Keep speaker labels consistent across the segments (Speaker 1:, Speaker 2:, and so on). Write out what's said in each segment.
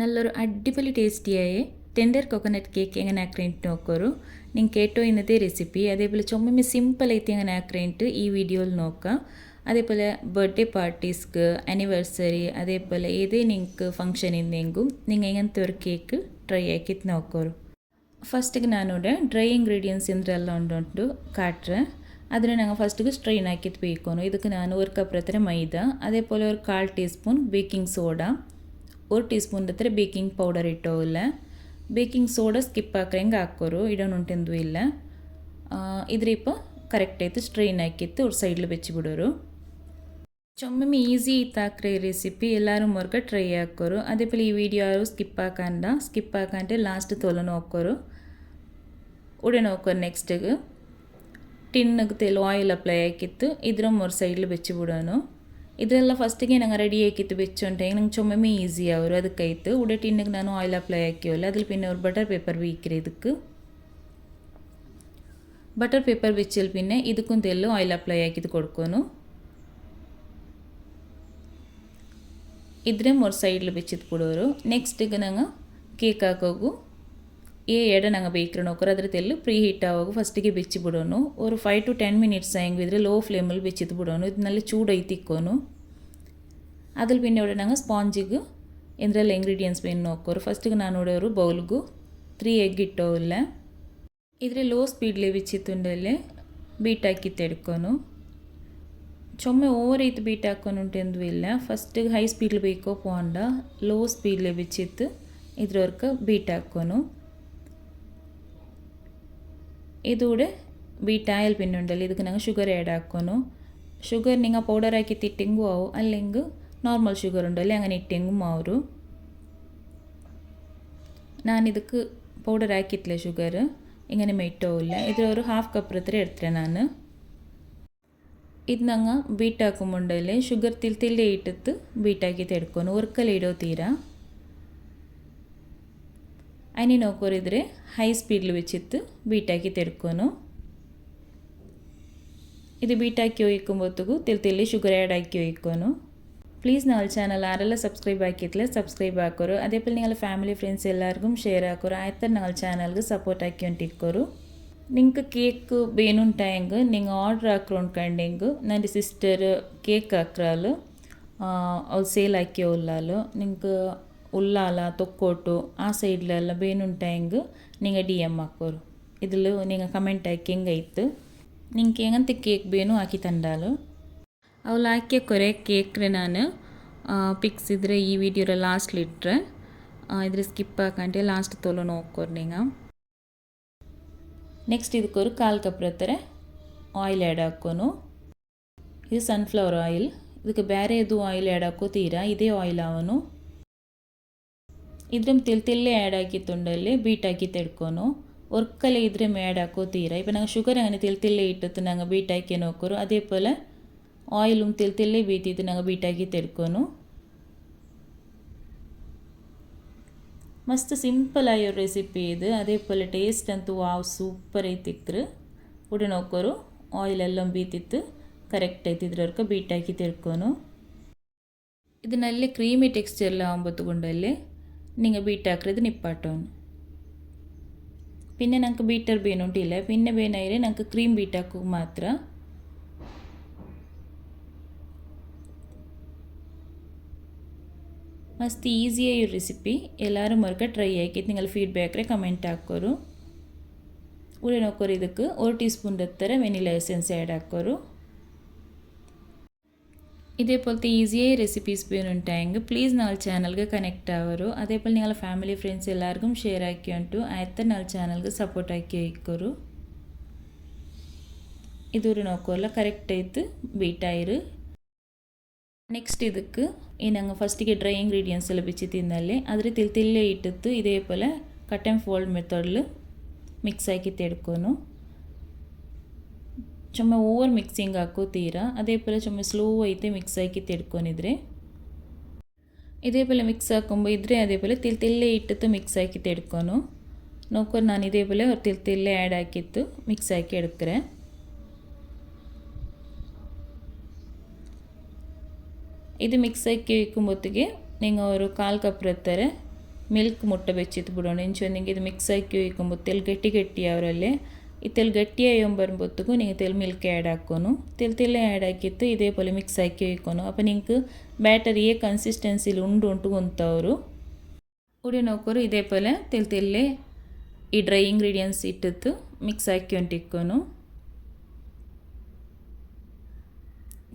Speaker 1: നല്ലൊരു അടിപൊളി ടേസ്റ്റിയായ tender coconut cake എങ്ങനെ ആക്കിയിട്ട് നോക്കൊരു. നിങ്ങൾ കേട്ടോ ഇന്നത്തെ റെസിപ്പി അതേപോലെ ചുമ്മാ സിമ്പിളായിട്ട് എങ്ങനെ ആക്കിയിട്ട് ഈ വീഡിയോയിൽ നോക്കാം. അതേപോലെ ബർത്ത്ഡേ പാർട്ടീസ്ക്ക് ആനിവേഴ്സറി അതേപോലെ ഏത് നിങ്ങൾക്ക് ഫംഗ്ഷനിന്നെങ്കും നിങ്ങൾ എങ്ങനത്തെ ഒരു കേക്ക് ട്രൈ ആക്കിയിട്ട് നോക്കൊരു. ഫസ്റ്റ് ನಾನೋಡೆ ഡ്രൈ ഇൻഗ്രീഡിയൻസ് എന്തെല്ലാം ಉಂಟು ಕಾಟ್ರೆ അതിനെ ഞങ്ങൾ ഫസ്റ്റ് സ്ട്രെയിൻ ആക്കിയിട്ട് പോയിക്കോണു ഇതൊക്കെ ഞാൻ ഒരു കപ്പ് എത്ര മൈദ അതേപോലെ ഒരു കാൽ ടീസ്പൂൺ ബേക്കിംഗ് സോഡ ஒரு ಟೀಸ್ಪೂನ್ ಹತ್ರ ಬೇಕಿಂಗ್ ಪೌಡರ್ ಇಟ್ಟೋ ಇಲ್ಲ ಬೇಕಿಂಗ್ ಸೋಡಾ ಸ್ಕಿಪ್ ಹಾಕ್ರಂಗೆ ಹಾಕೋರು ಇಡೋನುಂಟೆಂದು ಇಲ್ಲ ಇದ್ರೆ ಇಪ್ಪ ಕರೆಕ್ಟ್ ಆಯ್ತು ಸ್ಟ್ರೈನ್ ಹಾಕಿತ್ತು ಅವ್ರ ಸೈಡ್ಲು ಬೆಚ್ಚಿಬಿಡೋರು ಚೊಮ್ಮೆ ಈಸಿ ಇತ್ತಾಕ್ರೆ ಈ ರೆಸಿಪಿ ಎಲ್ಲರೂ ಮರ್ಗ ಟ್ರೈ ಹಾಕೋರು ಅದೇ ಪಲಿ ಈ ವಿಡಿಯೋ ಯಾರು ಸ್ಕಿಪ್ ಹಾಕಂಡ ಸ್ಕಿಪ್ ಹಾಕಂಡೆ ಲಾಸ್ಟ್ ತೊಲನು ಹಾಕೋರು ಉಡೇನು ಹಾಕೋರು ನೆಕ್ಸ್ಟಿಗೆ ಟಿನ್ನಿಗೆ ತೆಲು ಆಯಿಲ್ ಅಪ್ಲೈ ಹಾಕಿತ್ತು ಇದ್ರ ಮೂರು ಸೈಡ್ಲು ಬೆಚ್ಚಿಬಿಡೋನು ಇದೆಲ್ಲ ಫಸ್ಟಿಗೆ ನಂಗೆ ರೆಡಿ ಆಕಿತ್ತು ಬೆಚ್ಚುಂಟೆ ನಂಗೆ ചുമ്മാ ಈಸಿ ಅವರು ಅದಕ್ಕಾಯ್ತು ಉಡೆ ಟಿನ್ನಿಗೆ ನಾನು ಆಯಿಲ್ ಅಪ್ಲೈ ಹಾಕಿವಲ್ಲ അതിൽ പിന്നെ ഒരു ബട്ടർ പേപ്പർ വീക്കിരി ಇದಕ್ಕೆ ബട്ടർ പേപ്പർ വെച്ചാൽ പിന്നെ ಇದಕ್ಕೂ ತೆಲ್ಲು ಆಯಿಲ್ ಅಪ್ಲೈ ಹಾಕಿದ್ದು ಕೊಡ್ಕೋನು ಇದ್ರೆ ಮೂರು ಸೈಡ್ಲು ಬೆಚ್ಚಿದ್ದು ಬಿಡೋರು ನೆಕ್ಸ್ಟಿಗೆ ನಂಗೆ ಕೇಕ್ ಹಾಕೋಗು ഏഴ് ನಂಗೆ ಬೇಕ್ರಿ നോക്കുക അതിൽ തെല്ല് ಪ್ರೀ ഹീറ്റ് ആವಾಗ ಫಸ್ಟಿಗೆ ಬೆಚ್ಚಿ ಬಿಡೋನು. ಒಂದು ಫೈವ್ ಟು ಟೆನ್ ಮಿನಿಟ್ಸ್ ಹೆಂಗಿದ್ರೆ ಲೋ ಫ್ಲೇಮಲ್ಲಿ ಬೆಚ್ಚಿದ್ದು ಬಿಡೋನು. ಇದು നല്ല ചൂടೈತಿಕ್ಕೋನು അതിൽ പിന്നെ ഇവിടെ ഞങ്ങൾ ಸ್ಪಾಂಜಿಗೆ ಎಂದ್ರಲ್ಲಿ ಇಂಗ್ರೀಡಿಯೆಂಟ್ಸ್ ಏನು ನೋಕ್ಕೋರು ಫಸ್ಟಿಗೆ ನಾನು ನೋಡೋರು ಬೌಲ್ಗು. ತ್ರೀ ಎಗ್ ಇಟ್ಟೋಲ್ಲ ಇದ್ರೆ ಲೋ ಸ್ಪೀಡ್ಲಿ ಬಿಚ್ಚಿತ್ತುಂಡಲ್ಲೇ ಬೀಟ್ ಹಾಕಿತ್ತು ಎಡ್ಕೋನು. ಚೊಮ್ಮೆ ಓವರ್ ಐತು ಬೀಟ್ ಹಾಕೋನು ಉಂಟೆಂದು ಇಲ್ಲ. ಫಸ್ಟಿಗೆ ಹೈ ಸ್ಪೀಡ್ಲಿ ಬೇಕೋ ಪೋಂಡ ಲೋ ಸ್ಪೀಡ್ಲಿ ಬಿಚ್ಚಿತ್ತು. ಇದ್ರವರ್ಕ ಬೀಟ್ ಹಾಕೋನು. ഇതൂടെ ബീറ്റ് ആയാൽ പിന്നെ ഉണ്ടല്ലോ ಇದಕ್ಕೆ ഞങ്ങൾ ഷുഗർ ആഡ് ആക്കുന്നു ഷുഗർ നിങ്ങൾ പൗഡർ ആക്കി ഇട്ടെങ്കും ആവും അല്ലെങ്കിൽ നോർമൽ ഷുഗർ ഉണ്ടല്ലേ അങ്ങനെ ഇട്ടെങ്കും ആവും ನಾನಿದಕ್ಕೆ ಪೌಡರ್ ಹಾಕಿತ್ಲೆ ಶುಗರ್ ഇങ്ങനെ മെയിറ്റോവില്ല ഇതിലൊരു ഹാഫ് കപ്പ് അത്ര എടുത്തേ ನಾನು ಇದು ನಂಗೆ ಬೀಟ್ ಹಾಕೊಂಬಂಡಲ್ಲಿ ಶುಗರ್ ತಿಲ್ ತಿಲ್ಲೇ ಇಟ್ಟಿತ್ತು ಬೀಟ್ ಹಾಕಿ ತೆಡ್ಕೊಂಡು ವರ್ಕಲ್ಲಿ ಇಡೋ ತೀರಾ ಐನಿ ನೌಕರಿದ್ರೆ ಹೈ ಸ್ಪೀಡ್ಲು വെച്ചിട്ട് ಬೀಟಾಕಿ തെടുക്കുന്നു ಇದು ಬೀಟಾಕಿ ഒഴിക്കുമ്പോഴത്തേക്കും തെല്ലി തെല്ലി ಶುಗರ್ ಆ್ಯಡ್ ആക്കി ഒഴിക്കുന്നു ಪ್ಲೀಸ್ ನಾವು ಚಾನಲ್ ಆರೆಲ್ಲ ಸಬ್ಸ್ಕ್ರೈಬ್ ಆಗಿತ್ತಲೆ ಸಬ್ಸ್ಕ್ರೈಬ್ ಹಾಕೋರು. ಅದೇ ನೀವು ಫ್ಯಾಮಿಲಿ ಫ್ರೆಂಡ್ಸ್ ಎಲ್ಲರಿಗೂ ಶೇರ್ ಹಾಕೋರು. ಆಯ್ತು ನಾವು ಚಾನಲ್ಗೆ ಸಪೋರ್ಟ್ ಹಾಕಿ ಹೊಂಟಿಟ್ಕೋರು. ನಿಂಗೆ ಕೇಕ್ ಬೇನುಂಟಾಯಂಗೆ ನಿಂಗೆ ಆರ್ಡ್ರ್ ಹಾಕ್ರೋಂಡ್ ಕಂಡಿಂಗು ನನ್ನ ಸಿಸ್ಟರ್ ಕೇಕ್ ಹಾಕ್ರಾಲು ಅವ್ರು ಸೇಲ್ ಹಾಕಿ ಉಲ್ಲಾಲು ನಿಂಗೆ ಉಲ್ಲಾಲ, ತೊಕ್ಕೋಟು, ಆ ಸೈಡ್ಲೆಲ್ಲ ಬೇನುಂಟಾಯಂಗೆ ನಿಂಗೆ ಡಿ ಎಂ ಹಾಕೋರು ಇದ್ರಲ್ಲಿ ನಿಂಗೆ ಕಮೆಂಟ್ ಹಾಕಿ ಹೆಂಗೈತು ನಿಂಗೆ ಹೆಂಗಂತ ಕೇಕ್ ಬೇನು ಹಾಕಿ ತಂಡಾಲು ಅವಳು ಹಾಕಿ ಕೊರೆ ಕೇಕ್ರೆ ನಾನು. ಪಿಕ್ಸ್ ಇದ್ರೆ ಈ ವಿಡಿಯೋರ ಲಾಸ್ಟ್ಲಿಟ್ರೆ ಇದ್ರೆ ಸ್ಕಿಪ್ ಹಾಕಂటే ಲಾಸ್ಟ್ ತೋಲು ನೋಕೋರು ನಿಂಗೆ. ನೆಕ್ಸ್ಟ್ ಇದಕ್ಕೋರು ಕಾಲು ಕಪ್ ಇರ್ತಾರೆ ಆಯಿಲ್ ಆ್ಯಡ್ ಹಾಕೋನು ಇದು ಸನ್ಫ್ಲವರ್ ಆಯಿಲ್ ಇದಕ್ಕೆ ಬೇರೆ ಇದು ಆಯಿಲ್ ಆ್ಯಡ್ ಹಾಕೋತೀರಾ? ಇದೇ ಆಯಿಲ್ ಅವನು. ಇದ್ರ ತಿಲ್ ತಿಲ್ಲೇ ಆ್ಯಡ್ ಹಾಕಿತ್ತುಂಡಲ್ಲಿ ಬೀಟ್ ಹಾಕಿ ತೆಡ್ಕೊನು ಒರ್ಕಲೆ ಇದ್ರೆ ಆ್ಯಡ್ ಹಾಕೋತೀರಾ ಇಪ್ಪ ನಂಗೆ ಶುಗರ್ അങ്ങനെ ತಿಲ್ ತಿಲ್ಲೇ ಇಟ್ಟಿತ್ತು ನಂಗೆ ಬೀಟ್ ಹಾಕಿ ನೋಕೋರು അതേപോലെ ഓയിലും തിൽ തില്ലി ബീറ്റിയിട്ട് ഞങ്ങൾ ബീറ്റാക്കി തെടുക്കുന്നു ಮಸ್ತ್ ಸಿಂಪಲ್ ಆಯೋ ರೆಸಿಪಿ ಇದು അതേപോലെ ಟೇಸ್ಟ್ ಅಂತೂ ವಾವ್ ಸೂಪರ್ ಐತಿಕ್ರು ಉಡಿ ನೋಕೋರು ಆಯಿಲ್ ಎಲ್ಲ ಬೀತಿತ್ತು ಕರೆಕ್ಟ್ ಐತಿದ್ರವರ್ಕ ಬೀಟ್ ಹಾಕಿ ತಿಳ್ಕೊನು ಇದನ್ನಲ್ಲಿ ಕ್ರೀಮಿ ಟೆಕ್ಸ್ಚರ್ಲ ആകുമ്പോഴത്തുകൊണ്ടല്ലേ നിങ്ങൾ ബീറ്റാക്കരുത് നിപ്പാട്ടോന്ന് പിന്നെ ഞങ്ങൾക്ക് ബീറ്റർ ബീൻ ഉണ്ടില്ല പിന്നെ ബീനായി ഞങ്ങൾക്ക് ക്രീം ബീറ്റാക്കും മാത്രം ಮಸ್ತ್ ಈಸಿಯಾಗಿ ಈ ರೆಸಿಪಿ ಎಲ್ಲರೂ ಮರ್ಕ ಟ್ರೈ ಆಕಿತ್ತು ನಿಂಗೆ ಫೀಡ್ಬ್ಯಾಕ್ರೆ ಕಮೆಂಟ್ ಹಾಕೋರು ಉಳಿನೋಕೋರು ಇದಕ್ಕೆ ಒಂದು ಟೀ ಸ್ಪೂನ್ ದತ್ತರ ವೆನಿಲಾ ಎಸೆನ್ಸ್ ಆ್ಯಡ್ ಹಾಕೋರು ഇതേപോലത്തെ ഈസി ആയി റെസിപ്പീസ് പിന്നുണ്ടായെങ്കിൽ പ്ലീസ് നാൾ ചാനലിൽ കണക്ട് ആവരു. അതേപോലെ നിങ്ങൾ ഫാമിലി ഫ്രണ്ട്സ് എല്ലാവർക്കും ഷെയർ ആക്കി വന്നിട്ടു. ആയത്തെ നാൾ ചാനലിൽ സപ്പോർട്ട് ആക്കി അയക്കൊരു ഇതൊരു നോക്കുമല്ല കറക്റ്റ് ആയിട്ട് ബീറ്റായിരു നെക്സ്റ്റ് ഇതുക്ക് ഈ ഞങ്ങൾ ഫസ്റ്റ് ഡ്രൈ ഇൻഗ്രീഡിയൻസ് ലഭിച്ച് തിന്നല്ലേ അതിൽ തിൽത്തില്ല ഇട്ടിത്ത് ഇതേപോലെ കട്ട് ആൻഡ് ഫോൾഡ് മെത്തേഡിൽ മിക്സ് ആക്കി തെടുക്കുന്നു ಚೊಮ್ಮ ಓವರ್ ಮಿಕ್ಸಿಂಗ್ ಹಾಕೋತೀರಾ ಅದೇ ಪಲ್ಲ ಚೊಮ್ಮ ಸ್ಲೋ ಐತೆ ಮಿಕ್ಸ್ ಹಾಕಿ ತಿಳ್ಕೊಂಡಿದ್ರೆ. ಇದೇ ಮಿಕ್ಸ್ ಹಾಕೊಂಬಿದ್ರೆ ಅದೇ ಪಲ್ಲ ತಿಲ್ ತಿಲ್ಲೇ ಇಟ್ಟಿತ್ತು ಮಿಕ್ಸ್ ಹಾಕಿ ತೆಡ್ಕೊನು ನೋಡ್ಕೊಂಡು ನಾನು ಇದೇ ಪಲ್ಲೆ ಅವ್ರು ತಿಲ್ ತಿಲ್ಲೇ ಆ್ಯಡ್ ಹಾಕಿತ್ತು ಮಿಕ್ಸ್ ಹಾಕಿ ಎಡ್ಕ್ರೆ ಇದು ಮಿಕ್ಸ್ ಹಾಕಿ ಇಕ್ಕೊಂಬೊತ್ತಿಗೆ ನಿಂಗೆ ಅವರು ಕಾಲು ಕಪ್ಪಿರುತ್ತಾರೆ ಮಿಲ್ಕ್ ಮುಟ್ಟ ಬೆಚ್ಚಿತ್ತು ಬಿಡೋಣ ಇಂಚೊಂದಿಗೆ ಇದು ಮಿಕ್ಸ್ ಹಾಕಿ ಇಕ್ಕುಂಬೊತ್ತಲ್ಲಿ ಗಟ್ಟಿ ಗಟ್ಟಿ ಅವರಲ್ಲೇ. ಈ ತೆಲ್ ಗಟ್ಟಿ ಅಯ್ಯೊಂಬರ್ಬೊತ್ತಿಗೂ ನೀವು ತೆಲ್ ಮಿಲ್ಕ್ ಆ್ಯಡ್ ಹಾಕೋನು ತೆಲ್ ತೆಲ್ಲ ಆ್ಯಡ್ ಹಾಕಿತ್ತು, ಇದೇ ಪೋಲೆ ಮಿಕ್ಸ್ ಆಕಿ ಒಯ್ಕೊನು. ಅಪ್ಪ ನಿಂಗೆ ಬ್ಯಾಟರ್ ಏ ಕನ್ಸಿಸ್ಟೆನ್ಸಿಲಿ ಉಂಡು ಉಂಟು ಗೊಂತವರು. ಉಡಿ ನೋಕೋರು, ಇದೇ ಪೋಲೆ ತೆಲ್ ಈ ಡ್ರೈ ಇಂಗ್ರೀಡಿಯೆಂಟ್ಸ್ ಇಟ್ಟಿತ್ತು ಮಿಕ್ಸ್ ಹಾಕಿ ಹೊಂಟಿಕ್ಕೋನು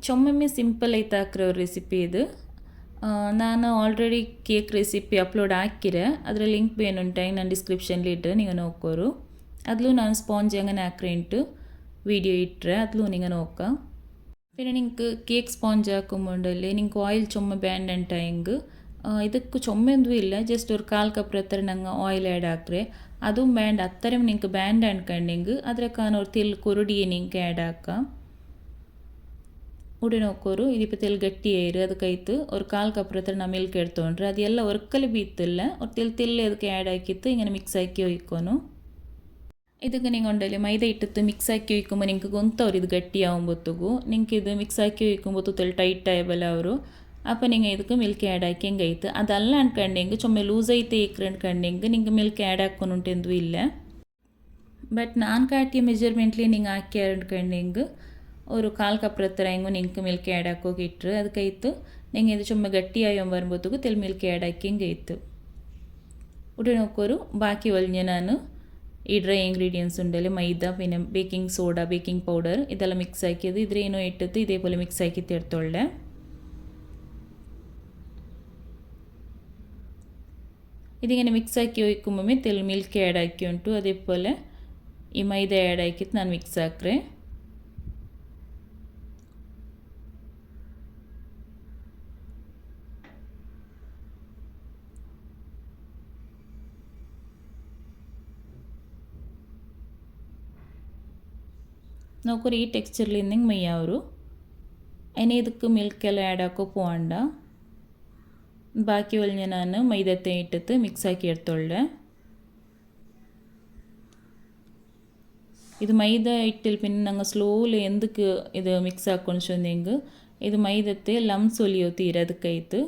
Speaker 1: ಚೊಮ್ಮೊಮ್ಮೆ ಸಿಂಪಲ್ ಐತೆ ಹಾಕ್ರೆ ರೆಸಿಪಿ ಇದು. ನಾನು ಆಲ್ರೆಡಿ ಕೇಕ್ ರೆಸಿಪಿ ಅಪ್ಲೋಡ್ ಹಾಕಿರೆ. ಅದರ ಲಿಂಕ್ ಬೇನುಂಟಾಗಿ ನಾನು ಡಿಸ್ಕ್ರಿಪ್ಷನ್ಲಿ ಇಟ್ಟರೆ ನೀವು ನೋಕೋರು. ಅದ್ಲೂ ನಾನು ಸ್ಪಾಂಜ್ ಹಂಗನೆ ಹಾಕ್ರೆ ಇಂಟು ವಿಡಿಯೋ ಇಟ್ಟರೆ ಅದ್ಲೂ ನಿಂಗೆ ನೋಕ പിന്നെ നിങ്ങൾക്ക് കേക്ക് സ്പോഞ്ച് ആക്കുമ്പോണ്ടല്ലേ നിങ്ങൾക്ക് ഓയിൽ ചുമ ಬ್ಯಾಂಡ್ ಅಂಟ ಹೆಂಗೆ ಇದಕ್ಕೆ ಚೊಮ್ಮೆಂದು ಇಲ್ಲ ಜಸ್ಟ್ ഒരു ಕಾಲು ಕಪ್ ಹತ್ರ ನಂಗೆ ಆಯಿಲ್ ಆ್ಯಡ್ ಹಾಕ್ರೆ ಅದು ಬ್ಯಾಂಡ್ ಅತ್ತರೆ ನಿಂಗೆ ಬ್ಯಾಂಡ್ ಅನ್ಕಂಡಿಂಗ್ ಅದ್ರ ಕಾನವ್ರು ತೆಲ್ ಕೊರಡಿ ನಿಂಗೆ ಆ್ಯಡ್ ಹಾಕ ಉಡಿ ನೋಕೋರು ಇದಿಪ್ಪ ತೆಲ್ ಗಟ್ಟಿ ಏರು ಅದಕ್ಕಾಯ್ತು ಅವ್ರು ಕಾಲು ಕಪ್ ಹತ್ರ ನಾ ಮಿಲ್ಕ್ ಎಡ್ತೊಂಡ್ರೆ ಅದೆಲ್ಲ ಒರ್ಕಲಿ ಬೀತಿಲ್ಲ ಅವ್ರು ತೆಲ್ ತೆಲ್ಲಿ ಅದಕ್ಕೆ ಆ್ಯಡ್ ಹಾಕಿತ್ತು ಹಿಂಗೆ ಮಿಕ್ಸ್ ಹಾಕಿ ಒಯ್ಕೋನು ಇದಕ್ಕೆ ನಿಂಗೆ ಒಂದಲ್ಲಿ ಮೈದಾ ಇಟ್ಟಿತ್ತು ಮಿಕ್ಸ್ ಹಾಕಿ ಒಯ್ಕೊಂಬ ನಿಂಗೆ ಗೊಂತವ್ರು ಇದು ಗಟ್ಟಿ ಆಗುಂಬೊತ್ತುಗು ನಿಂಗೆ ಇದು ಮಿಕ್ಸ್ ಹಾಕಿ ಒಯ್ಕೊಂಬೊತ್ತಲ್ಲಿ ಟೈಟ್ ಆಯಬಲ್ಲ ಅವರು അപ്പം നിങ്ങൾ ഇതൊക്കെ മിൽക്ക് ആഡ് ആക്കി കഴിത്ത് അതല്ല കണ്ടെങ്കിൽ ചുമ്മാ ലൂസ് ആയിട്ട് ഏക്കറണ്ട് കണ്ടെങ്കിൽ നിങ്ങൾ മിൽക്ക് ആഡ് ആക്കുന്നുണ്ടെന്തും ഇല്ല. ബട്ട് ഞാൻ കാട്ടിയ മെഷർമെന്റിൽ നിങ്ങൾ ആക്കിയാണ്ട് കണ്ടെങ്കിൽ ഒരു കാൽ കപ്പുറത്തിറങ്ങും നിങ്ങൾക്ക് മിൽക്ക് ആഡ് ആക്കുകയൊക്കെ ഇട്ട് അത് കഴിത്ത് നിങ്ങൾ ഇത് ചുമ്മാ ഗട്ടിയായോ വരുമ്പോഴത്തേക്ക് തെൽ മിൽക്ക് ആഡ് ആക്കിയും കഴിത്ത് ഉടനൊക്കെ ഒരു ബാക്കി ഒലിഞ്ഞ ഞാൻ ಈ ಡ್ರೈ ಇಂಗ್ರೀಡಿಯೆಂಟ್ಸ್ ಉಂಡಲ್ಲಿ ಮೈದಾ പിന്നെ ಬೇಕಿಂಗ್ ಸೋಡಾ ಬೇಕಿಂಗ್ ಪೌಡರ್ ಇದೆಲ್ಲ ಮಿಕ್ಸ್ ಹಾಕಿದ್ದು ಇದ್ರೇನೋ ಇಟ್ಟದ್ದು ಇದೇ ಪೋಲೆ ಮಿಕ್ಸ್ ಹಾಕಿ ತೆಡ್ತೊಳ್ಳೆ ഇതിങ്ങനെ മിക്സ് ആക്കി ഒഴിക്കുമ്പോൾ തെൽ മിൽക്ക് ആഡ് ആക്കി ഉണ്ടു അതേപോലെ ഈ മൈദ ആഡ് ആക്കിയിട്ട് ನಾನು ಮಿಕ್ಸ್ ಹಾಕ್ರೆ നോക്കൊരു ഈ ടെക്സ്ചറിൽ നിന്നെങ്കിൽ മെയ്യാവൂ ഇനി ഇതൊക്കെ മിൽക്കെല്ലാം ആഡ് ആക്കോ പോകണ്ട ബാക്കി വലിഞ്ഞ ഞാൻ മൈദത്തെ ഇട്ടിട്ട് മിക്സാക്കി എടുത്തോളേ இது மைதா இட்டில் பின் நாங்கள் ஸ்லோவில் எந்துக்கு இது மிக்ஸ் ஆக்கணும் சொன்னீங்க இது மைதத்தை லம்ஸ் ஒலியோத்தி இரதுக்கைத்து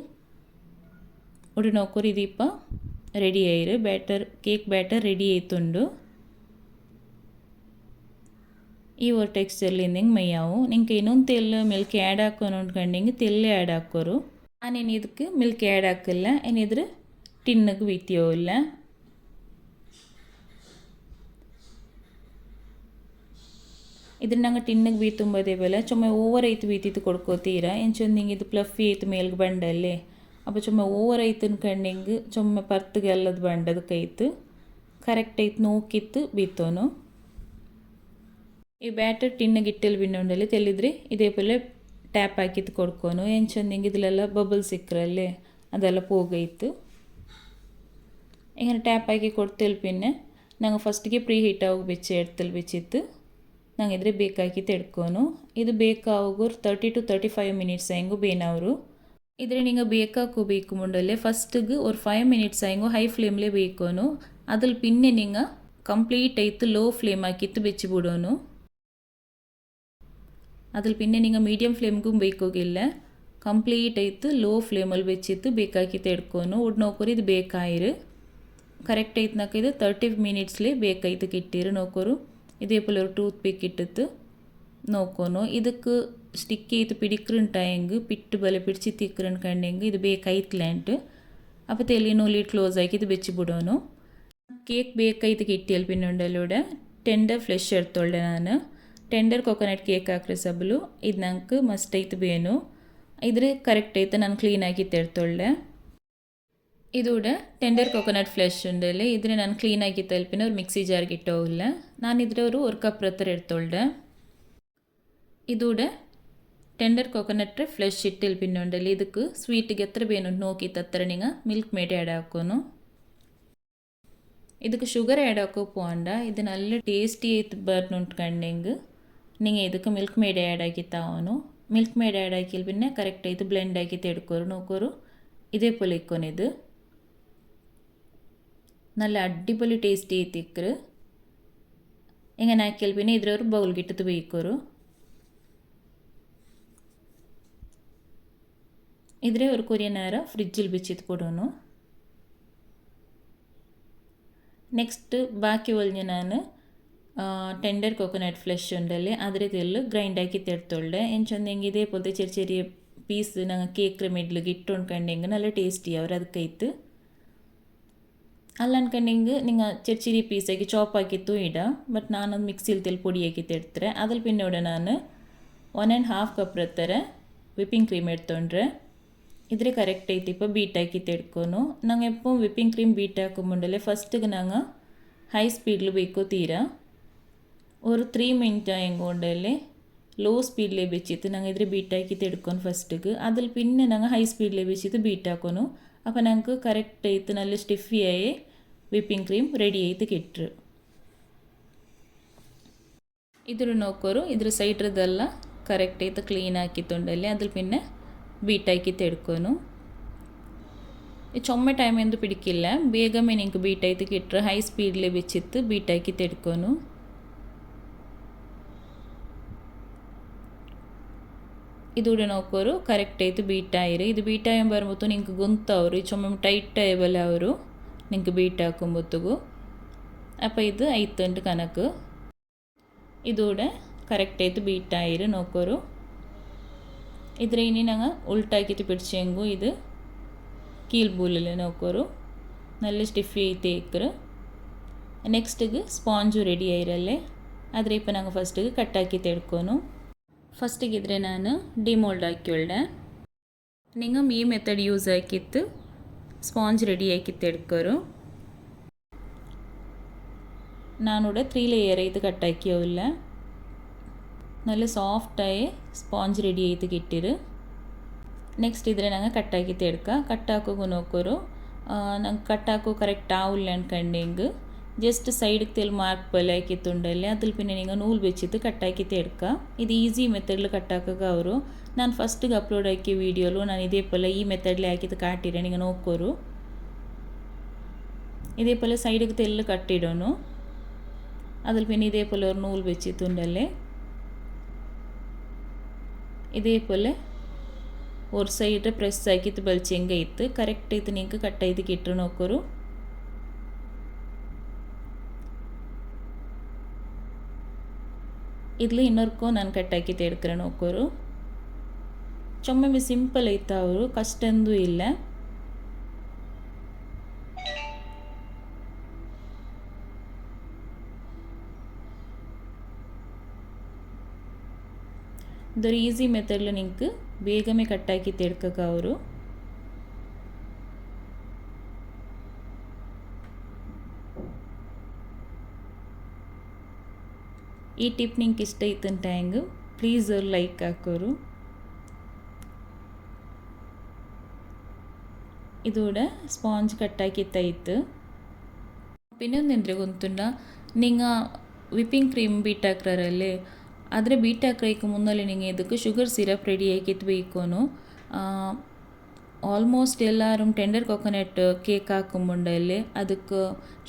Speaker 1: உடனே ஒக்கொரு இது இப்போ ரெடி ஆயிரு பேட்டர் கேக் பேட்டர் ரெடி ஆயித்துண்டு ಈ ಓರ್ ಟೆಕ್ಸ್ಚರ್ಲಿ ಹಿಂಗೆ ಮೈಯಾವು ನಿಂಗೆ ಇನ್ನೊಂದು ತೆಲ್ಲು ಮಿಲ್ಕ್ ಆ್ಯಡ್ ಹಾಕೋನು ಅನ್ಕಂಡಿಂಗೆ ತೆಲ್ಲೆ ಆ್ಯಡ್ ಹಾಕೋರು ನಾನೇನು ಇದಕ್ಕೆ ಮಿಲ್ಕ್ ಆ್ಯಡ್ ಹಾಕಿಲ್ಲ ಏನಿದ್ರೆ ಟಿನ್ನಿಗೆ ಬೀತಿಯೋ ಇಲ್ಲ ಇದ್ರ ನಂಗೆ ಟಿನ್ನಿಗೆ ಬೀ ತುಂಬದೇ ಬೇಲ ಚೊಮ್ಮೆ ಓವರ್ ಐತು ಬೀತಿತ್ತು ಕೊಡ್ಕೋತೀರ ಎಂಚೊಂದು ಹಿಂಗೆ ಇದು ಪ್ಲಫಿ ಐತು ಮೇಲ್ಗೆ ಬಂಡಲ್ಲಿ ಅಪ್ಪ ಚೊಮ್ಮೆ ಓವರ್ ಐತು ಅನ್ಕಂಡಿಂಗೆ ಚೊಮ್ಮೆ ಪರ್ತಿಗೆ ಎಲ್ಲದ ಬಂಡದಕ್ಕೈತು ಕರೆಕ್ಟ್ ಐತೆ ನೋಕಿತ್ತು ಬೀತೋನು ಈ ಬ್ಯಾಟರ್ ಟಿನ್ನ ಇಟ್ಟಲ್ಲಿ ಬಿನ್ನೊಂಡಲ್ಲಿ ತೆಲಿದ್ರಿ, ಇದೇ ಪೋಲೆ ಟ್ಯಾಪ್ ಹಾಕಿತ್ತು ಕೊಡ್ಕೊನು. ಏನು ಹಿಂಗೆ ಇದಲೆಲ್ಲ ಬಬಲ್ ಸಿಕ್ಕರಲ್ಲಿ ಅದೆಲ್ಲ ಪೋಗೈತು ಈಗ ಟ್ಯಾಪ್ ಹಾಕಿ ಕೊಡ್ತಿಲ್ ಪಿನ್ನೆ. ನಂಗೆ ಫಸ್ಟಿಗೆ ಪ್ರೀ ಹೀಟ್ ಆಗಿ ಬೆಚ್ಚ ಎಡ್ತಲ್ ಬಿಚ್ಚಿತ್ತು. ನಂಗೆ ಇದ್ರೆ ಬೇಕಾಗಿ ತೆಡ್ಕೊನು. ಇದು ಬೇಕಾಗೋರು thirty to thirty five minutes ಹೆಂಗು ಬೇನವರು. ಇದ್ರೆ ನಿಂಗೆ ಬೇಕಾಕೋಬೇಕು ಮುಂಡಲ್ಲೇ. ಫಸ್ಟ್ಗೆ ಒಂದು ಫೈವ್ ಮಿನಿಟ್ಸ್ ಹೆಂಗು ಹೈ ಫ್ಲೇಮ್ಲೇ ಬೇಕೋನು. ಅದ್ರಲ್ಲಿ ಪಿನ್ನೆ ನಿಂಗೆ ಕಂಪ್ಲೀಟ್ ಆಯ್ತು ಲೋ ಫ್ಲೇಮ್ ಹಾಕಿತ್ತು ಬೆಚ್ಚಿ ಅದ್ರ ಪಿನ್ನೆ ನಿಂಗೆ ಮೀಡಿಯಮ್ ಫ್ಲೇಮ್ಗೂ ಬೇಕೋಗಿಲ್ಲ ಕಂಪ್ಲೀಟ್ ಐತು ಲೋ ಫ್ಲೇಮಲ್ಲಿ ಬೆಚ್ಚಿತ್ತು ಬೇಕಾಗಿತ್ತು ಎಡ್ಕೊನು ಉಡ್ ನೋಕೋರು ಇದು ಬೇಕಾಯಿರು ಕರೆಕ್ಟ್ ಐತೆ ನಾಕ ಇದು ತರ್ಟಿ ಮಿನಿಟ್ಸ್ಲಿ ಬೇಕಾಯ್ತು ಕಿಟ್ಟಿರು ನೋಕೋರು ഇതേപോലെ ഒരു ടൂത്ത് പിക്ക് ഇട്ടിട്ട് നോക്കോനു ഇതൊക്കെ സ്റ്റിക്ക് ചെയ്ത് പിടിക്കുന്നുണ്ടായെങ്കിൽ പിട്ട് പോലെ പിടിച്ച് തിക്കുന്നുണ്ടെങ്കിൽ ഇത് ബേക്കായിട്ടില്ലാണ്ട് അപ്പോൾ തെല്ലിനൂലി ക്ലോസ് ആക്കി ഇത് വെച്ച് വിടുവനു കേക്ക് ബേക്കായിട്ട് കിട്ടിയാൽ പിന്നെ ഉണ്ടല്ലോ ഇവിടെ. ടെൻഡർ ഫ്ലഷ് എടുത്തോളൂ ഞാൻ ಟೆಂಡರ್ ಕೋಕೋನಟ್ ಕೇಕ್ ಹಾಕ್ರಿ ಸಬ್ಲು. ಇದು ನಂಗೆ ಮಸ್ತ್ ಐತೆ ಬೇನು. ಇದ್ರೆ ಕರೆಕ್ಟ್ ಐತೆ, ನಾನು ಕ್ಲೀನಾಗಿ ತೆರ್ತೊಳ್ಳೆ ಇದು ಕೂಡ ಟೆಂಡರ್ ಕೋಕೋನಟ್ ಫ್ಲೆಶ್ ಉಂಡಲ್ಲಿ. ಇದ್ರೆ ನಾನು ಕ್ಲೀನಾಗಿ ತಲುಪಿನ ಅವ್ರು ಮಿಕ್ಸಿ ಜಾರ್ಗೆ ಇಟ್ಟೋಗಿಲ್ಲ ನಾನು ಅವರು ಒಂದು ಕಪ್ ಹತ್ರ ಇರ್ತೊಳ್ಳೆ ಇದು ಟೆಂಡರ್ ಕೋಕೋನಟ್ ಫ್ಲೆಶ್ ಇಟ್ಟಿಲ್ ಉಂಡಲ್ಲಿ. ಇದಕ್ಕೆ ಸ್ವೀಟ್ಗೆ ಹತ್ರ ಬೇನು ನೋಕಿ ನಿಂಗೆ ಮಿಲ್ಕ್ ಮೇಡ್ ಆ್ಯಡ್ ಹಾಕೋನು. ಇದಕ್ಕೆ ಶುಗರ್ ಆ್ಯಡ್ ಹಾಕೋ ಪೋಂಡ. ಇದು ನಲ್ಲ ಟೇಸ್ಟಿ ಐತೆ ಬರ್ನುಂಟ್ಕಂಡು ಹೆಂಗೆ. നിങ്ങൾ ഇതൊക്കെ മിൽക്ക് ಮೇಡ್ ആഡ് ആക്കി ಅವನು മിൽക്ക് ಮೇಡ್ ആഡ് ആക്കിയിൽ പിന്നെ കറക്റ്റ് ಇದು ബ്ലെൻഡ് ആക്കിയിട്ട് ಎಡ್ಕೋರು ನೋಕೋರು ഇതേപോലെ ಪೋಲ ಇಕ್ಕೊನಿದು നല്ല അടിപൊളി ടേസ്റ്റ് ചെയ്തിക്കറ് എങ്ങനെ ആക്കിയാൽ പിന്നെ ഇതിലൊരു ബൗൾ കിട്ടത്ത് പോയിക്കോരു ഇതിലെ ഒരു കുറേ നേരം ഫ്രിഡ്ജിൽ വെച്ചിട്ട് പൊടുന്നു നെക്സ്റ്റ് ബാക്കി ഒഴിഞ്ഞ് ഞാൻ ಟೆಂಡರ್ ಕೊಕೊನಟ್ ಫ್ಲೆಶ್ ಉಂಡಲ್ಲಿ ಅದೇ ರೀತಿಯಲ್ಲಿ ಗ್ರೈಂಡಾಗಿ ತೆರ್ತೊಳ್ಳೆ ಎಂಚೊಂದು ಹೆಂಗೆ ಇದೇ ಪೋತೆ ಚೆರಿ ಚೆರಿ ಪೀಸ್ ನಂಗೆ ಕೇಕ್ರ ಮಿಡ್ಲಿಗೆ ಇಟ್ಟೊಂಡ್ಕಂಡು ಹೆಂಗೆ ನಲ್ಲ ಟೇಸ್ಟಿ ಅವ್ರು ಅದಕ್ಕೆ ಇತ್ತು ಅಲ್ಲ ಅನ್ಕಂಡು ಹಿಂಗೆ ನಿಂಗೆ ಚೆರಿ ಚೆರಿ ಪೀಸಾಗಿ ಚಾಪ್ ಹಾಕಿತ್ತು ಇಡ ಬಟ್ ನಾನೊಂದು ಮಿಕ್ಸಿಲಿ ತೆಲ್ ಪುಡಿ ಹಾಕಿ ತೆಡ್ತಾರೆ ಅದ್ರಲ್ಲಿ ಪಿನ್ನೋಡ ನಾನು ಒನ್ ಆ್ಯಂಡ್ ಹಾಫ್ ಕಪ್ ರತ್ತಾರೆ ವಿಪ್ಪಿಂಗ್ ಕ್ರೀಮ್ ಎಡ್ತೊಂಡ್ರೆ ಇದ್ರೆ ಕರೆಕ್ಟ್ ಐತಿ ಇಪ್ಪ ಬೀಟ್ ಹಾಕಿ ತೆಡ್ಕೊನು ನಂಗೆ ಎಪ್ಪು ವಿಪ್ಪಿಂಗ್ ಕ್ರೀಮ್ ಬೀಟ್ ಹಾಕೊಂಬುಂಡಲೆ ಫಸ್ಟಿಗೆ ನಂಗೆ ಹೈ ಸ್ಪೀಡ್ಲು ಬೇಕು ತೀರಾ ഒരു ത്രീ മിനിറ്റ് ആയും കൊണ്ടല്ലേ ലോ സ്പീഡിലേ വെച്ചിട്ട് ഞങ്ങൾ ഇതിൽ ബീറ്റാക്കിയിട്ട് എടുക്കും ഫസ്റ്റിക്ക് അതിൽ പിന്നെ ഞങ്ങൾ ഹൈ സ്പീഡിലേ വെച്ചിട്ട് ബീറ്റാക്കുന്നു അപ്പോൾ ഞങ്ങൾക്ക് കറക്റ്റ് ആയിട്ട് നല്ല സ്റ്റിഫിയായി വിപ്പിംഗ് ക്രീം റെഡി ആയിട്ട് കിട്ടു. ഇതിൽ നോക്കോരു ഇതിൽ സൈഡിലതെല്ല കറക്റ്റ് ആയിട്ട് ക്ലീൻ ആക്കിയിട്ടുണ്ടല്ലേ? അതിൽ പിന്നെ ബീറ്റാക്കിയിട്ട് എടുക്കുന്നു. ചുമ ടൈം എന്ത് പിടിക്കില്ല. വേഗമേ നിങ്ങൾക്ക് ബീറ്റായിട്ട് കിട്ടുക ഹൈ സ്പീഡിൽ വെച്ചിട്ട് ബീറ്റാക്കിയിട്ട് എടുക്കുന്നു. ಇದೂಡೆ ನೋಕೋರು ಕರೆಕ್ಟ್ ಆಯಿತು ಬೀಟ್ ಆಯಿರಿ ಇದು ಬೀಟ್ ಆಯಂ ಬರ್ಬೋದು ನಿಂಗೆ ಗುಂತವ್ರಿ ಚೊಮ್ಮೆ ಟೈಟ್ ಆಯಬಲ್ಲ ಅವರು ನಿಂಗೆ ಬೀಟ್ ಹಾಕೊಂಬೊತ್ತುಗು ಅಪ್ಪ ಇದು ಐತೊಂಡು ಕನಕು இதோட கரெக்டாயிட்டு பீட் ஆயிரு நோக்கரு இதில் இனி நாங்கள் உள்டாக்கிட்டு பிடிச்சேங்கும் இது கீழ்பூலில் நோக்கரு நல்ல ஸ்டிஃபி ஐத்து ஏக்கரு நெக்ஸ்ட்டுக்கு ஸ்பாஞ்சு ரெடி ஆயிரல்லே அதில் இப்போ நாங்கள் ஃபஸ்ட்டுக்கு கட்டாக்கி எடுக்கணும் ಫಸ್ಟಿಗಿದ್ರೆ ನಾನು ಡಿಮೋಲ್ಡ್ ಹಾಕ್ಯೊಳ್ಳೆ ನಿಂಗಮ್ ಈ ಮೆಥಡ್ ಯೂಸ್ ಆಕಿತ್ತು ಸ್ಪಾಂಜ್ ರೆಡಿ ಆಕಿತ್ತು ಎಡ್ಕೋರು நானோட த்ரீ லேயர் இது கட்டாக்கியவில்ல நல்ல சாஃப்டாகி ಸ್ಪಾಂಜ್ ರೆಡಿ ಆಯ್ತು கிட்டிரு ನೆಕ್ಸ್ಟ್ ಇದ್ರೆ ನಂಗೆ ಕಟ್ಟಾಕಿತ್ತು ಎಡ್ಕ ಕಟ್ ಕಟ್ಟಾಕೋಗೂ ನೋಕೋರು ನಂಗೆ ಕಟ್ಟಾಕು ಕರೆಕ್ಟ್ ಆವಿಲ್ಲ ಅನ್ಕಂಡಿಂಗ್ ജസ്റ്റ് സൈഡിൽ തെൽ മാർക്ക് പോലെ ആക്കിയിട്ടുണ്ടല്ലേ അതിൽ പിന്നെ നിങ്ങൾ നൂൽ വെച്ചിട്ട് കട്ടാക്കിയിട്ട് എടുക്കുക ഇത് ಈಸಿ ಮೆಥಡ್ಲು ಕಟ್ಟಾಕಾಗ ಅವರು ನಾನು ಫಸ್ಟಿಗೆ ಅಪ್ಲೋಡ್ ಆಕಿಯ ವೀಡಿಯೋಲು ನಾನು ಇದೇ ಪೋಲೆ ಈ ಮೆಥಡ್ಲಿ ಹಾಕಿದ್ದು ಕಾಟಿರೆ ನೀವು ನೋಕೋರು ഇതേ പോലെ സൈഡിൽ തെല്ല് കട്ടിടണു അതിൽ പിന്നെ ഇതേപോലെ ഒരു നൂൽ വെച്ചിട്ടുണ്ടല്ലേ ഇതേപോലെ ഒരു സൈഡ് പ്രസ് ആക്കിയിട്ട് ബലിച്ചെങ്ക ഇത്ത് കറക്റ്റ് ഇത് നിങ്ങൾക്ക് കട്ട് ചെയ്ത് കിട്ടണം ಇಲ್ಲಿ ಇನ್ನೊರ್ಕೂ ನಾನು ಕಟ್ಟಾಕಿದ್ದು ಎಡ್ಕರೆ ನೋಕೋರು ಚೊಮ್ಮೆ ಸಿಂಪಲ್ ಅವರು ಕಷ್ಟಂದು ಇಲ್ಲ ಇದೊಂದು ಈಸಿ ಮೆಥಡ್ಲು ನಿಂಗೆ ಬೇಗನೆ ಕಟ್ಟಾಕಿ ತೆಡ್ಕಕ ಅವರು ಈ ಟಿಪ್ ನಿಂಗೆ ಇಷ್ಟ ಇತ್ತಂತ అవుతుంటాయంగు ಪ್ಲೀಸ್ ಲೈಕ್ ಹಾಕೋರು. ಇದೂಡ ಸ್ಪಾಂಜ್ ಕಟ್ಟಾಕಿತ್ತೈತು ಪಿನ್ನೊಂದೆಂದ್ರೆ ಗೊತ್ತುಂಡ ನಿಂಗ ವಿಪ್ಪಿಂಗ್ ಕ್ರೀಮ್ ಬೀಟ್ ಹಾಕ್ರಾರಲ್ಲಿ, ಆದರೆ ಬೀಟ್ ಹಾಕ್ರೈಕೆ ಮುನ್ನಲ್ಲಿ ನಿಂಗೆ ಇದಕ್ಕೆ ಶುಗರ್ ಸಿರಪ್ ರೆಡಿ ಆಗಿತ್ತು ಬೇಕೋನು ಆಲ್ಮೋಸ್ಟ್ ಎಲ್ಲರೂ ಟೆಂಡರ್ ಕೊಕೊನಟ್ ಕೇಕ್ ಹಾಕೊಂಬುಂಡಲ್ಲಿ, ಅದಕ್ಕೆ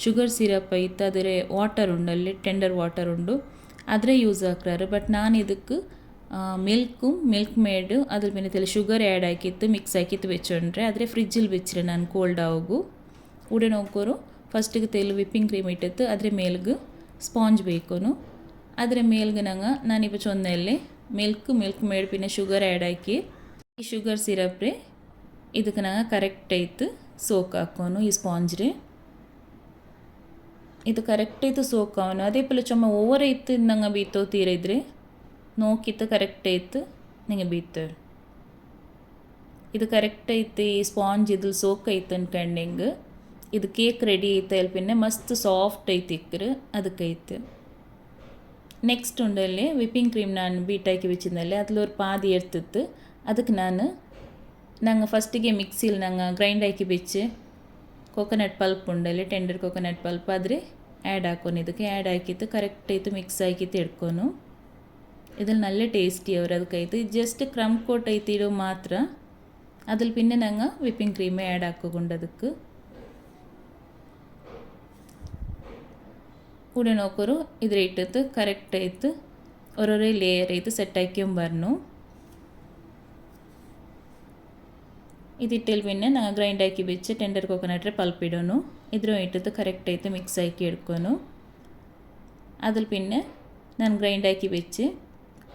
Speaker 1: ಶುಗರ್ ಸಿರಪ್ ಐತೆ, ಆದರೆ ವಾಟರ್ ಉಂಡಲ್ಲಿ, ಟೆಂಡರ್ ವಾಟರ್ ಉಂಡು. ಆದರೆ ಯೂಸ್ ആക്കാറ് ಬಟ್ ನಾನು ಇದಕ್ಕೆ ಮಿಲ್ಕು ಮಿಲ್ಕ್ ಮೇಡು ಅದ್ರ ಮೇಲೆ ತಲೆ ಶುಗರ್ ಆ್ಯಡ್ ಹಾಕಿತ್ತು ಮಿಕ್ಸ್ ಹಾಕಿತ್ತು ಬೆಚ್ಚೊಂಡ್ರೆ. ಆದರೆ ಫ್ರಿಜ್ಜಲ್ಲಿ ಬೆಚ್ಚರೆ ನಾನು ಕೋಲ್ಡ್ ಆಗು ಉಡನ್ ನೋಕೋರು ಫಸ್ಟಿಗೆ ತೆಲು ವಿಪ್ಪಿಂಗ್ ಕ್ರೀಮ್ ಇಟ್ಟಿತ್ತು. ಅದರ ಮೇಲ್ಗೆ ಸ್ಪಾಂಜ್ ಬೇಕೋನು. ಅದರ ಮೇಲ್ಗೆ ನಂಗೆ ನಾನಿಪ್ಪ ಚೊಂದಲ್ಲಿ ಮಿಲ್ಕ್ ಮಿಲ್ಕ್ ಮೇಡ್ ಪಿನ್ನ ಶುಗರ್ ಆ್ಯಡ್ ಹಾಕಿ, ಈ ಶುಗರ್ ಸಿರಪ್ ರೀ, ಇದಕ್ಕೆ ನಂಗೆ ಕರೆಕ್ಟ್ ಐತು ಸೋಕ್ ಹಾಕೋನು ಈ ಸ್ಪಾಂಜ್ ರೀ. ಇದು ಕರೆಕ್ಟೈತು ಸೋಕಾವನು ಅದೇ ಪಲ ಚೊಮ್ಮ ಓವರ್ ಇತ್ತು ನಂಗೆ ಬೀತೋ ತೀರ ಇದ್ರೆ ನೋಕಿತ್ತು ಕರೆಕ್ಟ್ ಐತು ನಿಂಗೆ ಬೀತ ಇದು ಕರೆಕ್ಟ್ ಐತಿ ಸ್ಪಾಂಜ್ ಇದು ಸೋಕ್ ಐತೆ ಅನ್ಕಂಡಿಂಗ್ ಇದು ಕೇಕ್ ರೆಡಿ ಐತೆ ಅಲ್ಲಿ ಮಸ್ತ್ ಸಾಫ್ಟ್ ಐತಿ ಇಕ್ಕರು ಅದಕ್ಕೈತೆ ನೆಕ್ಸ್ಟ್ ಉಂಡಲ್ಲಿ ವಿಪ್ಪಿಂಗ್ ಕ್ರೀಮ್ ನಾನು ಬೀಟಾಕಿ ವಿಚ್ಚಿನಲ್ಲಿ ಅದ್ರಲ್ಲಿ ஒரு பாதி எடுத்துட்டு ಅದಕ್ಕೆ ನಾನು ನಂಗೆ ಫಸ್ಟಿಗೆ மிக்சியில் ನಂಗೆ கிரைண்ட் ஆக்கி வச்சு ಕೋಕೋನಟ್ ಪಲ್ಪ್ ಉಂಡಲ್ಲಿ ಟೆಂಡರ್ ಕೋಕೋನಟ್ ಪಲ್ಪ್ ಆದರೆ ಆ್ಯಡ್ ಹಾಕೋನು ಇದಕ್ಕೆ ಆ್ಯಡ್ ಹಾಕಿತ್ತು ಕರೆಕ್ಟ್ ಆಯಿತು ಮಿಕ್ಸ್ ಹಾಕಿತ್ತು ಇಡ್ಕೊನು ಇದ್ರಲ್ಲಿ നല്ല ടേസ്റ്റി അവർ ಅದಕ್ಕೈತು ಜಸ್ಟ್ ಕ್ರಮ್ ಕೋಟ್ ಐತಿ ಇಡೋ ಮಾತ್ರ ಅದ್ರಲ್ಲಿ പിന്നെ ನಂಗೆ ವಿಪ್ಪಿಂಗ್ ಕ್ರೀಮ್ ಆ್ಯಡ್ ಹಾಕೋಕೊಂಡು ಅದಕ್ಕೆ ಕೂಡ ನೋಕೋರು ಇದ್ರ ಇಟ್ಟಿತ್ತು ಕರೆಕ್ಟ್ ಆಯ್ತು ಒರೊರೆ ಲೇಯರ್ ಐತು ಸೆಟ್ ಇದಿಟ್ಟಿಲ್ಲ ಪಿನ್ನೆ ನಂಗೆ ಗ್ರೈಂಡ್ ಹಾಕಿ ಬಿಚ್ಚಿ ಟೆಂಡರ್ ಕೊಕೊನಟ್ರೆ ಪಲ್ಪಿಡೋನು ಇದ್ರ ಇಟ್ಟದ್ದು ಕರೆಕ್ಟ್ ಐತೆ ಮಿಕ್ಸ್ ಹಾಕಿ ಇಡ್ಕೊನು ಅದ್ರ ಪಿನ್ನೆ ನಾನು ಗ್ರೈಂಡ್ ಹಾಕಿ ಬಿಚ್ಚಿ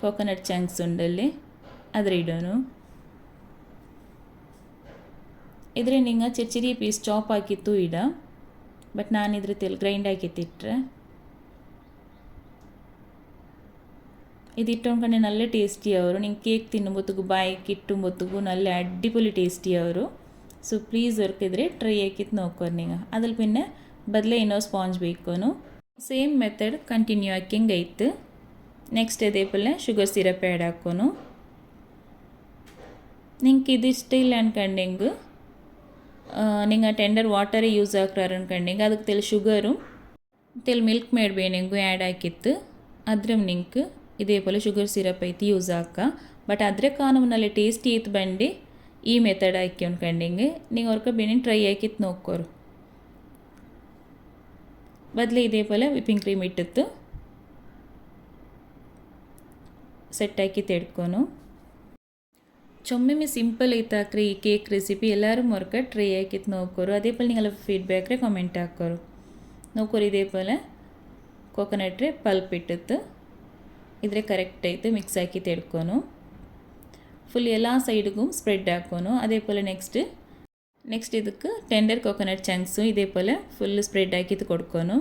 Speaker 1: ಕೋಕೋನಟ್ ಚಂಕ್ಸ್ ಉಂಡಲ್ಲಿ ಅದ್ರ ಇಡೋನು ಇದ್ರೆ ನಿಂಗೆ ಚಿರ್ಚಿರಿ ಪೀಸ್ ಚಾಪ್ ಹಾಕಿತ್ತು ಇಡ ಬಟ್ ನಾನು ಇದ್ರ ತೆಲ್ ಗ್ರೈಂಡ್ ಹಾಕಿತ್ತಿಟ್ರೆ ഇതിട്ടുകൊണ്ട് നല്ല ടേസ്റ്റി ആവും നിങ്ങൾ കേക്ക് തിന്നുമ്പോഴത്തേക്ക് ബായിക്ക് ഇട്ടുമ്പോഴത്തേക്കും നല്ല അടിപൊളി ടേസ്റ്റി ആവും ಸೊ ಪ್ಲೀಸ್ ವರ್ಕಿದ್ರೆ ಟ್ರೈ ಹಾಕಿತ್ತು ನೋಡ್ಕೊರಿ ನೀವು ಅದ್ರಲ್ಲಿ ಪಿನ್ನೆ ಬದಲೇ ಇನ್ನೋ ಸ್ಪಾಂಜ್ ಬೇಕೋನು ಸೇಮ್ ಮೆಥಡ್ ಕಂಟಿನ್ಯೂ ಹಾಕಿಂಗ್ ಐತೆ ನೆಕ್ಸ್ಟ್ ಇದೇಪಲ್ಲ ಶುಗರ್ ಸಿರಪ್ ಆ್ಯಡ್ ಹಾಕೋನು ನಿಂಗೆ ಇದು ಇಷ್ಟ ಇಲ್ಲ ಅನ್ಕಂಡಿಂಗು ನಿಂಗೆ ಟೆಂಡರ್ ವಾಟರೇ ಯೂಸ್ ಹಾಕ್ರಾರ ಅನ್ಕಂಡಿಂಗ ಅದಕ್ಕೆ ತೆಲ್ ಶುಗರು ತೆಲ್ ಮಿಲ್ಕ್ ಮೇಡ್ ಬೇನೆಂಗು ಆ್ಯಡ್ ಹಾಕಿತ್ತು ಅದ್ರ ನಿಂಗೆ ಇದೇ ಪೋಲೆ ಶುಗರ್ ಸಿರಪ್ ಐತಿ ಯೂಸ್ ಆಕ ಬಟ್ ಅದ್ರೆ ಕಾನೂನಲ್ಲಿ ಟೇಸ್ಟಿ ಇತ್ತು ಬಂಡಿ, ಈ ಮೆಥಡ್ ಹಾಕ್ಯೊಂಡ್ಕಂಡಿಂಗೆ ನೀವು ಅವ್ರಕ ಬೇನೆ ಟ್ರೈ ಹಾಕಿತ್ತು ನೋಕ್ಕೋರು ಬದಲು ಇದೇ ಪೋಲೆ ವಿಪ್ಪಿಂಗ್ ಕ್ರೀಮ್ ಇಟ್ಟಿತ್ತು ಸೆಟ್ ಹಾಕಿ ತೆಡ್ಕೊನು. ಚೊಮ್ಮೆಮ್ಮೆ ಸಿಂಪಲ್ ಐತಾಕ್ರಿ ಈ ಕೇಕ್ ರೆಸಿಪಿ ಎಲ್ಲರೂ ಮೊರ್ಕ ಟ್ರೈ ಹಾಕಿತ್ ನೋಕ್ಕೋರು ಅದೇ ಪೋಲೆ ನೀವೆಲ್ಲ ಫೀಡ್ಬ್ಯಾಕ್ರೆ ಕಾಮೆಂಟ್ ಹಾಕೋರು. ನೋಕೊರಿ ಇದೇ ಪೋಲೆ ಕೊಕೊನಟ್ ರೀ ಪಲ್ಪ್ ಇಟ್ಟಿತ್ತು ಇದ್ರೆ ಕರೆಕ್ಟ್ ಐತೆ ಮಿಕ್ಸ್ ಹಾಕಿ ತೆಡ್ಕೊನು ಫುಲ್ ಎಲ್ಲ ಸೈಡ್ಗೂ ಸ್ಪ್ರೆಡ್ ಹಾಕೋನು ಅದೇ ಪೋಲೆ ನೆಕ್ಸ್ಟ್ ನೆಕ್ಸ್ಟ್ ಇದಕ್ಕೆ ಟೆಂಡರ್ ಕೋಕೋನಟ್ ಚಂಕ್ಸು ಇದೇ ಪೋಲೆ ಫುಲ್ ಸ್ಪ್ರೆಡ್ ಹಾಕಿತ್ತು ಕೊಡ್ಕೊನು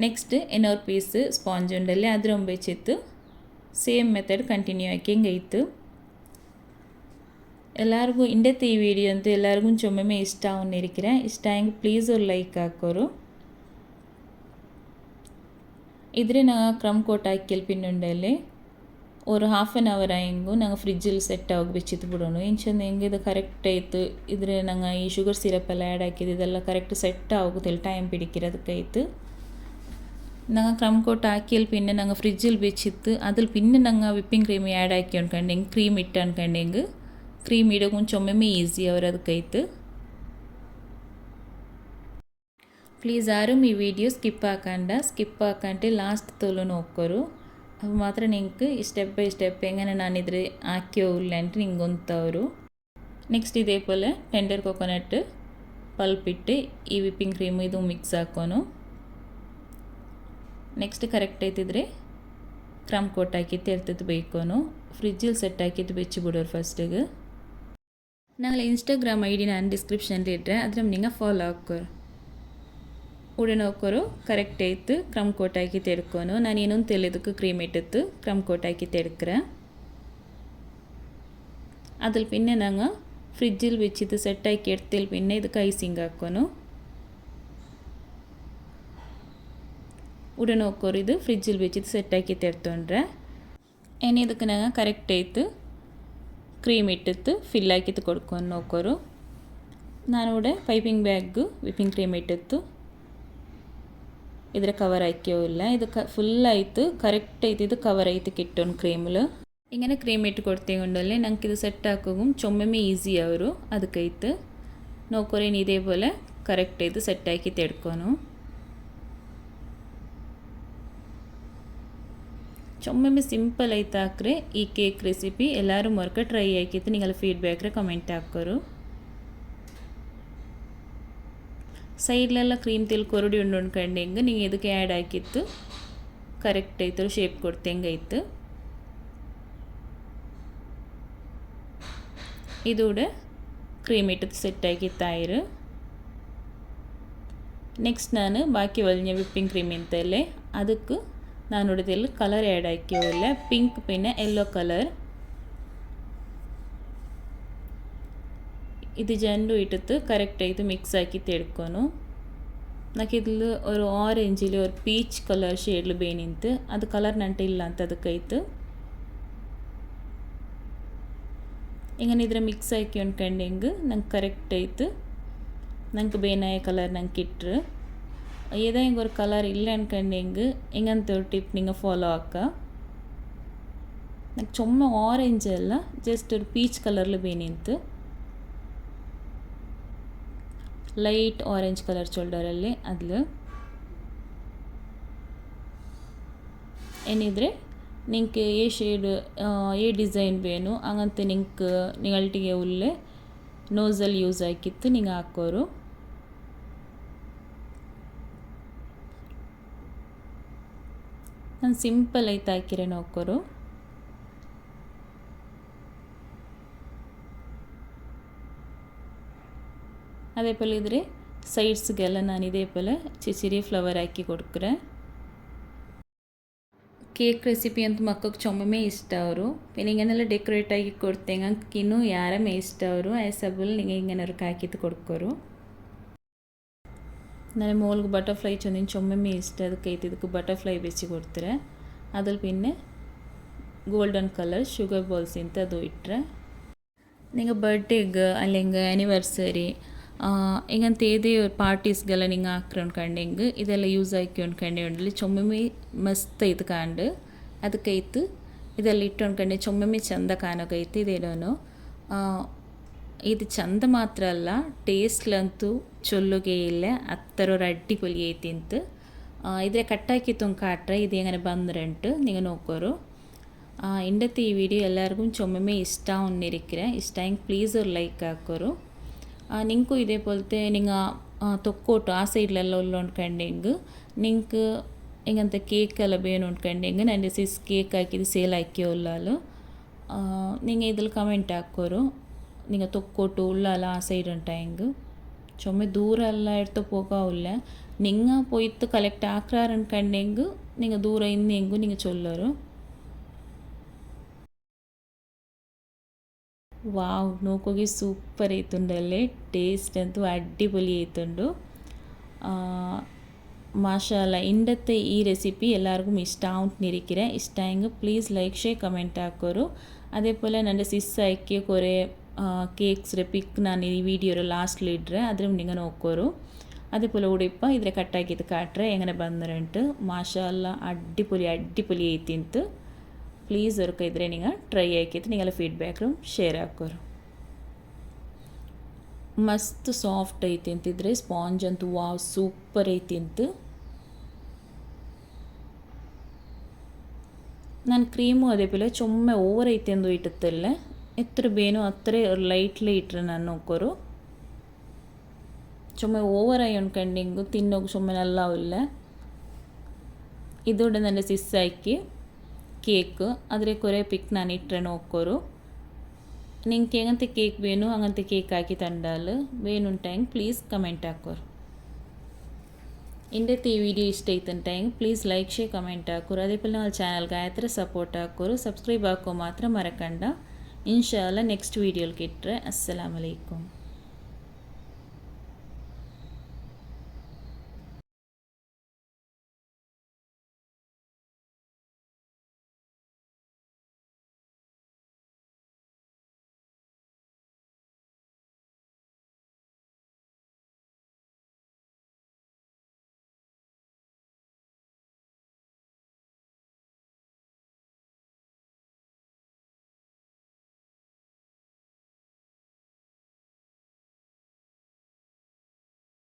Speaker 1: ನೆಕ್ಸ್ಟ್ ಇನ್ನೊರು ಪೀಸ್ ಸ್ಪಾಂಜ್ ಉಂಡಲ್ಲಿ ಅದ್ರ ಒಂಬೆಚ್ಚಿತ್ತು ಸೇಮ್ ಮೆಥಡ್ ಕಂಟಿನ್ಯೂ ಆಕಿಂಗ್ ಐತು ಎಲ್ಲರಿಗೂ ಇಂಡತ್ತೆ ಈ ವಿಡಿಯೋ ಅಂತೂ ಎಲ್ಲರಿಗೂ ಚೊಮ್ಮೆ ಇಷ್ಟ ಅವನ್ನಿರಿಕಿರ ಇಷ್ಟ ಹೆಂಗೆ ಪ್ಲೀಸ್ ಅವ್ರು ಲೈಕ್ ಹಾಕೋರು ಇದ್ರೆ ನಂಗೆ ಕ್ರಮ್ ಕೋಟ್ ಹಾಕಿ ಕೆಲ್ಪಿನುಂಡಲ್ಲಿ ஒரு ஹாஃப் அன் ஹவர் ஆயிங்கும் நாங்கள் ஃப்ரிட்ஜில் செட் ஆಗಿ ಬಿಚ್ಚಿತ್ತು ಬಿಡೋಣ ಇಂಚಂದ ಹೆಂಗೆ ಇದು ಕರೆಕ್ಟ್ ಆಯಿತು ಇದ್ರೆ ನಂಗೆ ಈ ಶುಗರ್ ಸಿರಪ್ ಎಲ್ಲ ಆ್ಯಡ್ ಹಾಕಿದ್ದು ಇದೆಲ್ಲ ಕರೆಕ್ಟ್ ಸೆಟ್ ಆಗುತ್ತಿಲ್ಲ ಟೈಮ್ ಪಿಡಿக்கிறದಕ್ಕಾಯ್ತು நாங்கள் க்ரம் கோட் ஆக்கியல் பின்ன நாங்கள் ஃப்ரிட்ஜில் வச்சித்து அதில் பின்ன நாங்கள் விப்பிங் க்ரீம் ஆட் ஆக்கி அனுக்கண்டேங்க க்ரீம் இட்டு அனுக்கண்டேங்க ಕ್ರೀಮ್ ಇಡೋಕೆ ಮುಂಚೆ ಒಮ್ಮೊಮ್ಮೆ ಈಸಿ ಅದಕ್ಕೆ ಅದಕ್ಕೈತು ಪ್ಲೀಸ್ ಯಾರು ಈ ವಿಡಿಯೋ ಸ್ಕಿಪ್ ಹಾಕಂಡ ಸ್ಕಿಪ್ ಹಾಕಂటే ಲಾಸ್ಟ್ ತೋಲು ನೋಕ್ಕೋರು ಅವು ಮಾತ್ರ ನಿಂಗೆ ಸ್ಟೆಪ್ ಬೈ ಸ್ಟೆಪ್ ಹೆಂಗನೆ ನಾನಿದ್ರೆ ಹಾಕಿ ಇಲ್ಲ ಅಂತ ನಿಂಗೆ ನೆಕ್ಸ್ಟ್ ಇದೇ ಪೋಲೆ ಟೆಂಡರ್ ಕೊಕೊನಟ್ ಪಲ್ಪ್ ಇಟ್ಟು ಈ ವಿಪ್ಪಿಂಗ್ ಕ್ರೀಮ್ ಇದು ಮಿಕ್ಸ್ ಹಾಕೋನು. ನೆಕ್ಸ್ಟ್ ಕರೆಕ್ಟ್ ಐತಿದ್ರೆ ಕ್ರಮ್ ಕೋಟ್ ಹಾಕಿತ್ತು ಎರ್ತದ್ದು ಬೇಕೋನು. ಫ್ರಿಜ್ಜಲ್ಲಿ ಸೆಟ್ ಹಾಕಿತ್ತು ಬಿಚ್ಚಿ ಬಿಡೋರು ಫಸ್ಟಿಗೆ ನಾಳೆ ಇನ್ಸ್ಟಾಗ್ರಾಮ್ ಐ ಡಿ ನಾನು ಡಿಸ್ಕ್ರಿಪ್ಷನ್ಲಿ ಇಟ್ಟರೆ ಅದ್ರ ನಿಂಗೆ ಫಾಲೋ ಹಾಕೋರು ಉಡನೆ ಹೋಗೋರು ಕರೆಕ್ಟ್ ಐತು ಕ್ರಮ್ ಕೋಟ್ ಹಾಕಿ ತೆಡ್ಕೊನು ನಾನು ಏನೊಂದು ತೆಲೆದಕ್ಕೆ ಕ್ರೀಮ್ ಇಟ್ಟಿತ್ತು ಕ್ರಮ್ ಕೋಟ್ ಹಾಕಿ ತೆಡ್ಕ್ರೆ ಅದ್ರಲ್ಲಿ ಪಿನ್ನೆ ನಂಗೆ ಫ್ರಿಜ್ಜಲ್ಲಿ ಬೆಚ್ಚಿದ್ದು ಸೆಟ್ ಹಾಕಿ ಎಡ್ತಿಲ್ ಪಿನ್ನೆ ಇದಕ್ಕೆ ಐಸಿಂಗ್ ಹಾಕೋನು ಉಡನೆ ಹೋಗೋರು ಇದು ಫ್ರಿಜ್ಜಲ್ಲಿ ಬೆಚ್ಚಿದ್ದು ಸೆಟ್ ಹಾಕಿ ತೆಡ್ತೊಂಡ್ರೆ ಏನು ಇದಕ್ಕೆ ನಂಗೆ ಕರೆಕ್ಟ್ ಐತು ಕ್ರೀಮ್ ಇಟ್ಟಿತ್ತು ಫಿಲ್ ಹಾಕಿತ್ತು ಕೊಡ್ಕೊಂಡು ನೋಕೋರು ನಾನು ಕೂಡ ಪೈಪಿಂಗ್ ಬ್ಯಾಗು ವಿಪ್ಪಿಂಗ್ ಕ್ರೀಮ್ ಇಟ್ಟಿತ್ತು ಇದರ ಕವರ್ ಹಾಕ್ಯೋ ಇಲ್ಲ ಇದು ಕ ಫುಲ್ ಆಯಿತು ಕರೆಕ್ಟ್ ಐತಿ ಇದು ಕವರ್ ಐತಿ ಕಿಟ್ಟೋನು ಕ್ರೀಮ್ಲು ಹಿಂಗೆ ಕ್ರೀಮ್ ಇಟ್ಟು ಕೊಡ್ತೀವಿ ಉಂಡಲ್ಲಿ ನಂಗೆ ಇದು ಸೆಟ್ ಹಾಕೋಗು ಚೊಮ್ಮೆಮ್ಮೆ ಈಸಿ ಅವರು ಅದಕ್ಕೈತು ನೋಕೋರೇನು ಇದೇ ಬೋಲೆ ಕರೆಕ್ಟ್ ಐದು ಚೊಮ್ಮೊಮ್ಮೆ ಸಿಂಪಲ್ ಐತೆ ಹಾಕ್ರೆ. ಈ ಕೇಕ್ ರೆಸಿಪಿ ಎಲ್ಲರೂ ಮರ್ಕ ಟ್ರೈ ಆಯ್ಕಿತ್ತು ನಿಂಗೆಲ್ಲ ಫೀಡ್ಬ್ಯಾಕ್ರೆ ಕಮೆಂಟ್ ಹಾಕೋರು ಸೈಡ್ಲೆಲ್ಲ ಕ್ರೀಮ್ ತಿಲ್ ಕೊರಡಿ ಉಂಡು ಉಂಡ್ಕೊಂಡು ಹಿಂಗೆ ನೀವು ಇದಕ್ಕೆ ಆ್ಯಡ್ ಹಾಕಿತ್ತು. ಕರೆಕ್ಟ್ ಆಯ್ತು ಶೇಪ್ ಕೊಡ್ತೆ ಇದು ಇದೂಡ ಕ್ರೀಮ್ ಇಟ್ಟದ್ದು ಸೆಟ್ ಆಗಿತ್ತಾಯಿರು ನೆಕ್ಸ್ಟ್ ನಾನು ಬಾಕಿ ಒಳ್ಳೆ ವಿಪ್ಪಿಂಗ್ ಕ್ರೀಮ್ ಇಂತಲ್ಲೇ ಅದಕ್ಕೆ ನಾನು ನೋಡಿದಲ್ಲಿ ಕಲರ್ ಆ್ಯಡ್ ಆಯ್ಕಿಲ್ಲ ಪಿಂಕ್ ಪಿನ್ನೆ ಯೆಲ್ಲೋ ಕಲರ್ ಇದು ಜಂಡು ಇಟ್ಟು ಕರೆಕ್ಟಾಗಿ ಮಿಕ್ಸ್ ಹಾಕಿ ತೆಡ್ಕೊನು నాకు ఇదిలో ಒಂದು ಆರೆಂಜಲ್ಲಿ ఇల్లు ಪೀಚ್ ಕಲರ್ కలర్ ಬೇ ನಿಂತು, ಅದು ಕಲರ್ నంటే ಇಲ್ಲ ಅಂತ ಅದಕ್ಕಾಯ್ತು ಹಿಂಗೆ ಮಿಕ್ಸ್ ಹಾಕಿ ಅಂದ್ಕೊಂಡು ಹೆಂಗೆ, ನಂಗೆ ಕರೆಕ್ಟ್ ಆಯ್ತು. ನಂಗೆ ಬೇನಾಯ ಕಲರ್ ನಂಗೆ ಇಟ್ರು. ఏదో ఇంకొక కలర్ ಇಲ್ಲ ಅನ್ಕೊಂಡು ಹಿಂಗೆ ಹಿಂಗಂತ ಟಿಪ್ ನಿಂಗೆ ಫಾಲೋ ಹಾಕ నాకు ಚೊಮ್ಮ ಆರೆಂಜ್ ಅಲ್ಲ ಜಸ್ಟ್ ഒരു ಪೀಚ್ ಕಲರ್ಲು ಬೇನಿಂತು ಲೈಟ್ ಆರೆಂಜ್ ಕಲರ್ ಶೋಲ್ಡರಲ್ಲಿ ಅದ್ಲು ಏನಿದ್ರೆ ನಿಂಗೆ ಏ ಶೇಡ್ ಏ ಡಿಸೈನ್ ಬೇನು ಹಂಗಂತ ನಿಂಗೆ ನಿಗಳಟಿಗೆ ಉಲ್ಲೆ ನೋಸಲ್ ಯೂಸ್ ಆಕಿತ್ತು ನಿಂಗೆ ಹಾಕೋರು ಸಿಂಪಲ್ ಐತೆ ಹಾಕಿರೆ ನೋಕ್ಕೋರು ಅದೇ ಪಲ್ಲೆ ಇದ್ರೆ ಸೈಡ್ಸ್ಗೆಲ್ಲ ನಾನು ಇದೇ ಪಲ್ಲೆ ಚಿಚಿರಿ ಫ್ಲವರ್ ಹಾಕಿ ಕೊಡ್ಕ್ರೆ ಕೇಕ್ ರೆಸಿಪಿ ಅಂತ ಮಕ್ಕಳಿಗೆ ಚೊಮ್ಮೆ ಇಷ್ಟ ಅವರು. ನಿಂಗೇನೆಲ್ಲ ಡೆಕೋರೇಟ್ ಆಗಿ ಕೊಡ್ತೇನೆ ಇನ್ನೂ ಯಾರೇ ಇಷ್ಟ ಅವರು. ಎಸಬಲ್ ನಿಂಗೆ ಹಿಂಗೇನಾದ್ರು ಕಾಕಿದ್ದು ಕೊಡ್ಕೋರು എന്നാലും മോൾക്ക് ബട്ടർഫ്ലൈ ചെന്നിന് ചൊമ്മമ്മി ഇഷ്ടം അത് കയറ്റി ഇതൊക്കെ ബട്ടർഫ്ലൈ വെച്ച് കൊടുത്തರೆ അതിൽ പിന്നെ ಗೋಲ್ಡನ್ ಕಲರ್ ಶುಗರ್ ಬಾಲ್ಸ್ ಅಂತ ಅದು ಇಟ್ಟರೆ ನಿಂಗೆ ಬರ್ಡೇಗೆ ಅಲ್ಲಿ ಹಿಂಗೆ ಆ್ಯನಿವರ್ಸರಿ ಹಿಂಗಂತ ಏದೇ ಪಾರ್ಟೀಸ್ಗೆಲ್ಲ ನಿಂಗೆ ಹಾಕ್ರೊಂಡು ಕಂಡು ಹಿಂಗೆ ಇದೆಲ್ಲ ಯೂಸ್ ಆಯ್ಕೊಂಡು ಕಂಡು ಉಂಡಲ್ಲಿ ಚೊಮ್ಮೆ ಮಸ್ತ್ ಐತು ಕಂಡು ಅದಕ್ಕೆ ಐತು ಇದೆಲ್ಲ ಇಟ್ಟೊಂಡು ಕಂಡು ಚೊಮ್ಮೆ ಚಂದ ಕಾಣೋಕೈತಿ ಇದೇನೋ ಇದು ಚಂದ ಮಾತ್ರ ಅಲ್ಲ ಟೇಸ್ಟ್ಲಂತೂ ചൊല്ലുകയേ ഇല്ല അത്ര ഒരു അടിപൊളി ആയിത്തിന്ത് ഇതിലെ കട്ടാക്കി തുങ്കാട്ടെ ഇത് എങ്ങനെ ബന്നിരണ്ട് നിങ്ങൾ നോക്കോരു ഇന്നത്തെ ഈ വീഡിയോ എല്ലാവർക്കും ചുമമേ ഇഷ്ടമായിരിക്കുക ഇഷ്ടമെങ്കിൽ പ്ലീസ് ഒരു ലൈക്ക് ആക്കോരു നിങ്ങൾക്കും ഇതേപോലത്തെ നിങ്ങൾ തൊക്കോട്ടു ആ സൈഡിലെല്ലാം ഉള്ള ഉണ്ട്കണ്ടെങ്കിൽ നിങ്ങൾക്ക് ഇങ്ങനത്തെ കേക്കെല്ലാം വേണം ഉണ്ട്കണ്ടെങ്കിൽ എൻ്റെ സിസ് കേക്ക് ആക്കിയത് സെയിലാക്കിയോ ഉള്ളാലും நீங்கள் இதில் கமெண்ட் ஆக்கோரும் நீங்கள் தொக்கோட்டு உள்ளால ஆசை இருட்டாங்க ಚೊಮ್ಮೆ ದೂರ ಎಲ್ಲ ಎಡ್ತು ಪೋಗಾವುಲ್ಲ ನಿಂಗ ಪೋಯ್ತು ಕಲೆಕ್ಟ್ ಆಕ್ರಾರ್ ಅನ್ಕಂಡೆಂಗು ನಿಂಗೆ ದೂರ ಇನ್ನು ಹೆಂಗು ನಿಂಗೆ ಚೊಲ್ಲರು వావ్ నూకోగి సూపర్ అవుతుండలే టేస్ట్ అంతా అడ్డిపొలి అవుతుండు ಮಾಶಾಲ ಇಂಡತ್ತೆ ಈ ರೆಸಿಪಿ ಎಲ್ಲರಿಗೂ ಇಷ್ಟ ಅಂತ ನಿರಿಕಿರೆ ಇಷ್ಟ ಹೆಂಗೆ ಪ್ಲೀಸ್ ಲೈಕ್ ಶೇ ಕಮೆಂಟ್ ಹಾಕೋರು ಅದೇ ಪೋಲ್ ನನ್ನ ಸಿಸ್ಸಾಯ್ಕೆ ಕೊರೆ ಕೇಕ್ಸ್ ಪಿಕ್ ನಾನು ಈ ವೀಡಿಯೋರ ಲಾಸ್ಟ್ಲಿ ಇಡ್ರೆ ಆದರೆ നിങ്ങൾ നോക്കോರು അതേപോലെ കൂടെ ഇപ്പം ഇതിലെ കട്ടാക്കിയത് കാട്ടറെ എങ്ങനെ ബന്നിട്ട് മാഷാല്ല അടിപൊളി അടിപൊളി ഏത്തിന്ത് പ്ലീസ് ഒരുക്ക ഇതിലെ നിങ്ങൾ ട്രൈ ആക്കിയത് നിങ്ങളെ ഫീഡ്ബാക്കും ഷെയർ ആക്കോರು ಮಸ್ತ್ ಸಾಫ್ಟ್ ಐತಿ ಅಂತಿದ್ರೆ ಸ್ಪಾಂಜ್ ಅಂತೂ ವಾವ್ ಸೂಪರ್ ಐತಿ ಅಂತ ನಾನು ಕ್ರೀಮು ಅದೇ ಪೋಲೆ ಚೊಮ್ಮೆ ಓವರ್ ಐತಿ ಎಂದು ಇಟ್ಟತ್ತಲ್ಲೇ ಎತ್ತರ ಬೇನು ಅತ್ರ ಲೈಟ್ಲಿ ಇಟ್ರೆ ನಾನು ನೋಕೋರು ചുമ്മ ഓവർ ആയി ഉൺകണ്ടിങ്ങു തിന്നോക്ക് ചുമ്മ നല്ല ഇല്ല ഇതോടെ നല്ല സിസ്സാക്കി ಕೇಕ್ ಆದರೆ ಕೊರೆ ಪಿಕ್ ನಾನು ಇಟ್ಟರೆ ನೋಕ್ಕೋರು ನಿಂಗೆ ಹೆಂಗಂತೆ ಕೇಕ್ ಬೇನು ಹಂಗಂತೆ ಕೇಕ್ ಹಾಕಿ ತಂಡಾಲು ಬೇನುಂಟ ಹೆಂಗೆ ಪ್ಲೀಸ್ ಕಮೆಂಟ್ ಹಾಕೋರು ಇಂಡೈತೆ ಈ ವಿಡಿಯೋ ಇಷ್ಟ ಐತಂಟ ಹೆಂಗೆ ಪ್ಲೀಸ್ ಲೈಕ್ ಶೇ ಕಮೆಂಟ್ ಹಾಕೋರು ಅದೇ ಪಲ್ಲ ನಮ್ಮ ಚಾನಲ್ಗೆ ಆಯ್ತರ ಸಪೋರ್ಟ್ இன்ஷா அல்லா நெக்ஸ்ட் வீடியோவில் கேட்டுறேன். அஸ்லாம் வலைக்கும்